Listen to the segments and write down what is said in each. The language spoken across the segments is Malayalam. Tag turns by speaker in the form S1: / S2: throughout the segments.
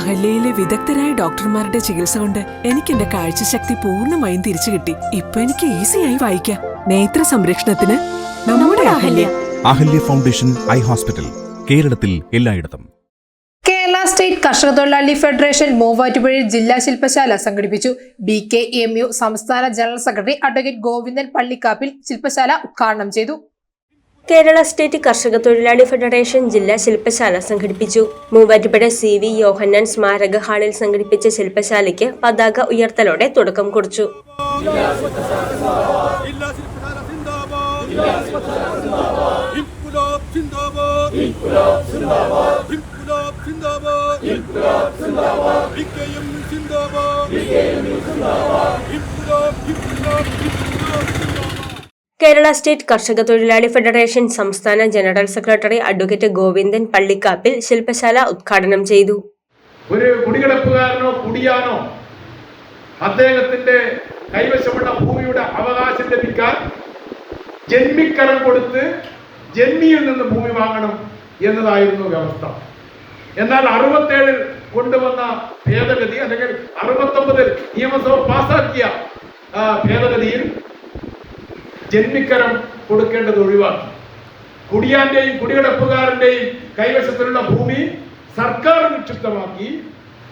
S1: അഹല്യയിലെ വിദഗ്ധരായ ഡോക്ടർമാരുടെ ചികിത്സ കൊണ്ട് എനിക്ക് എന്റെ കാഴ്ചശക്തി പൂർണമായും തിരിച്ചു കിട്ടി. ഇപ്പൊ എനിക്ക് ഈസിയായി വായിക്കാം. നേത്ര സംരക്ഷണത്തിന് നമ്മുടെ Ahalya.
S2: Ahalya foundation eye hospital കേരളത്തിൽ എല്ലായിടത്തും.
S3: കേരള സ്റ്റേറ്റ് കർഷക തൊഴിലാളി ഫെഡറേഷൻ മൂവാറ്റുപുഴയിൽ ജില്ലാ ശില്പശാല സംഘടിപ്പിച്ചു. ബി കെ എം യു സംസ്ഥാന general secretary advocate Govindan Pallikkappil ശില്പശാല ഉദ്ഘാടനം ചെയ്തു.
S4: കേരള സ്റ്റേറ്റ് കർഷക തൊഴിലാളി ഫെഡറേഷൻ ജില്ലാ ശില്പശാല സംഘടിപ്പിച്ചു. മൂവാറ്റുപുഴ സി വി യോഹന്നാൻ സ്മാരക ഹാളിൽ സംഘടിപ്പിച്ച ശില്പശാലയ്ക്ക് പതാക ഉയർത്തലോടെ തുടക്കം കുറിച്ചു. കേരള സ്റ്റേറ്റ് കർഷക തൊഴിലാളി ഫെഡറേഷൻ സംസ്ഥാന general secretary advocate Govindan Pallikkappil ശില്പശാല ഉദ്ഘാടനം ചെയ്തു.
S5: ഒരു കുടികിടപ്പുകാരനോ കുടിയാനോ അദ്ദേഹത്തിന്റെ കൈവശമുള്ള ഭൂമിയുടെ അവകാശം ലഭിക്കാൻ ജന്മിക്കരം കൊടുത്ത് ജന്മിയിൽ നിന്ന് ഭൂമി വാങ്ങണം എന്നതായിരുന്നു വ്യവസ്ഥ. എന്നാൽ അറുപത്തേഴിൽ കൊണ്ടുവന്ന ഭേദഗതി അല്ലെങ്കിൽ അറുപത്തൊമ്പതിൽ നിയമസഭ പാസാക്കിയ ഭേദഗതിയിൽ ജന്മിക്കരം കൊടുക്കേണ്ടത് ഒഴിവാക്കി. കുടിയാന്റെയും കുടികിടപ്പുകാരന്റെയും കൈവശത്തിലുള്ള ഭൂമി സർക്കാർ നിക്ഷിപ്തമാക്കി.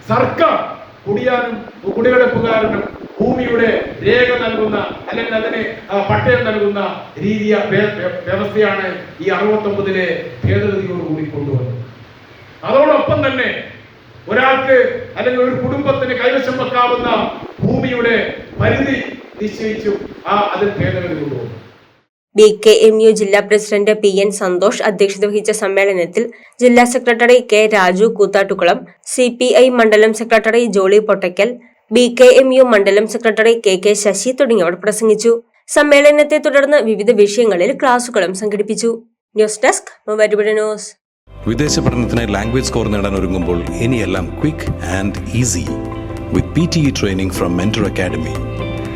S5: സർക്കാർ കുടിയാനും കുടികിടപ്പുകാരനും ഭൂമിയുടെ രേഖ നൽകുന്ന അല്ലെങ്കിൽ അതിന് പട്ടയം നൽകുന്ന വ്യ- വ്യവസ്ഥയാണ് ഈ അറുപത്തൊമ്പതിലെ ഭേദഗതിയോടുകൂടി കൊണ്ടുവന്നത്. അതോടൊപ്പം തന്നെ ഒരാൾക്ക് അല്ലെങ്കിൽ ഒരു കുടുംബത്തിന് കൈവശം വെക്കാവുന്ന ഭൂമിയുടെ പരിധി നിശ്ചയിച്ചു ആ അതിൽ ഭേദഗതി കൊണ്ടുപോകും
S4: ബി കെ എം യു ജില്ലാ പ്രസിഡന്റ് പി എൻ സന്തോഷ് അധ്യക്ഷത വഹിച്ച സമ്മേളനത്തിൽ ജില്ലാ secretary K Raju Koothattukulam C P I മണ്ഡലം secretary Jolly Pottakkal B K M U മണ്ഡലം സെക്രട്ടറി കെ കെ ശശി തുടങ്ങിയവർ പ്രസംഗിച്ചു. സമ്മേളനത്തെ തുടർന്ന് വിവിധ വിഷയങ്ങളിൽ ക്ലാസുകളും സംഘടിപ്പിച്ചു. News desk news.
S6: വിദേശ പഠനത്തിന് ലാംഗ്വേജ് സ്കോർ നേടാൻ ഒരുങ്ങുമ്പോൾ ഇനിയെല്ലാം quick and easy with P T E training from mentor academy